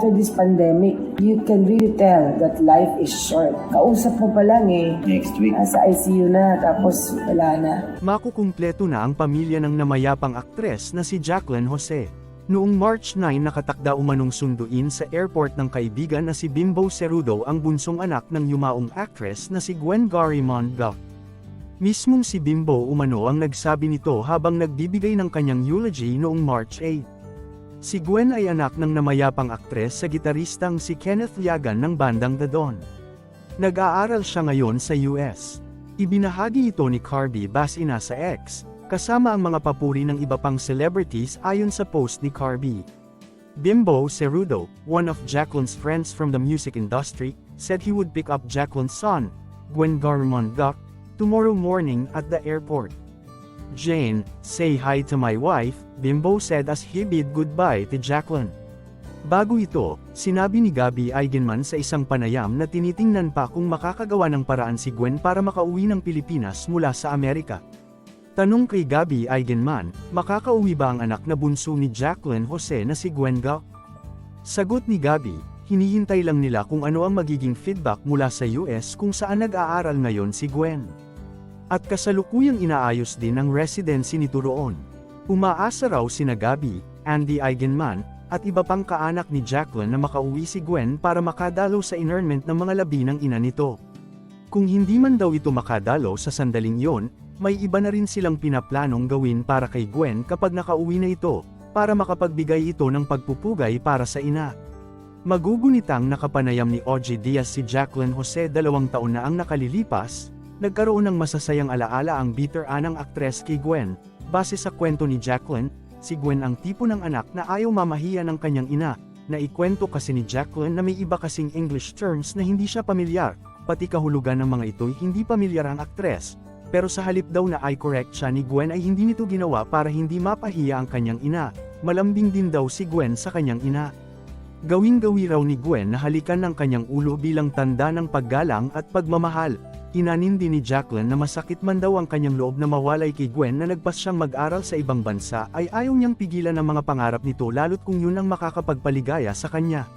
after this pandemic, you can really tell that life is short. Kausap mo pa lang eh, Next week. nasa ICU na, tapos wala na. Makukumpleto na ang pamilya ng namayapang aktres na si Jacqueline Jose. Noong March 9 nakatakda umanong sunduin sa airport ng kaibigan na si Bimbo Cerudo ang bunsong anak ng yumaong actress na si Gwen Garimond Gap. Mismong si Bimbo umano ang nagsabi nito habang nagbibigay ng kanyang eulogy noong March 8. Si Gwen ay anak ng namayapang aktres sa gitaristang si Kenneth Yagan ng bandang The Dawn. Nag-aaral siya ngayon sa US. Ibinahagi ito ni Carby Basina sa X, kasama ang mga papuri ng iba pang celebrities ayon sa post ni Carby. Bimbo Cerudo, one of Jacqueline's friends from the music industry, said he would pick up Jacqueline's son, Gwen Garmon Guk, tomorrow morning at the airport. Jane, say hi to my wife, Bimbo said as he bid goodbye to Jacqueline. Bago ito, sinabi ni Gabby Eigenman sa isang panayam na tinitingnan pa kung makakagawa ng paraan si Gwen para makauwi ng Pilipinas mula sa Amerika. Tanong kay Gabby Eigenman, makakauwi ba ang anak na bunso ni Jacqueline Jose na si Gwen Gao? Sagot ni Gabby, hinihintay lang nila kung ano ang magiging feedback mula sa US kung saan nag-aaral ngayon si Gwen. At kasalukuyang inaayos din ang residency nito roon. Umaasa raw sina Gabby, Andy Eigenman, at iba pang kaanak ni Jacqueline na makauwi si Gwen para makadalo sa inurnment ng mga labi ng ina nito. Kung hindi man daw ito makadalo sa sandaling yon, may iba na rin silang pinaplanong gawin para kay Gwen kapag nakauwi na ito, para makapagbigay ito ng pagpupugay para sa ina. Magugunitang nakapanayam ni OG Diaz si Jacqueline Jose dalawang taon na ang nakalilipas, nagkaroon ng masasayang alaala ang bitter anang aktres kay Gwen, base sa kwento ni Jacqueline, si Gwen ang tipo ng anak na ayaw mamahiya ng kanyang ina, na ikwento kasi ni Jacqueline na may iba kasing English terms na hindi siya pamilyar, pati kahulugan ng mga ito'y hindi pamilyar ang aktres, pero sa halip daw na i-correct siya ni Gwen ay hindi nito ginawa para hindi mapahiya ang kanyang ina, malambing din daw si Gwen sa kanyang ina. Gawing-gawi raw ni Gwen na halikan ng kanyang ulo bilang tanda ng paggalang at pagmamahal. Inanin din ni Jacqueline na masakit man daw ang kanyang loob na mawalay kay Gwen na nagpas siyang mag-aral sa ibang bansa ay ayaw niyang pigilan ang mga pangarap nito lalo't kung yun ang makakapagpaligaya sa kanya.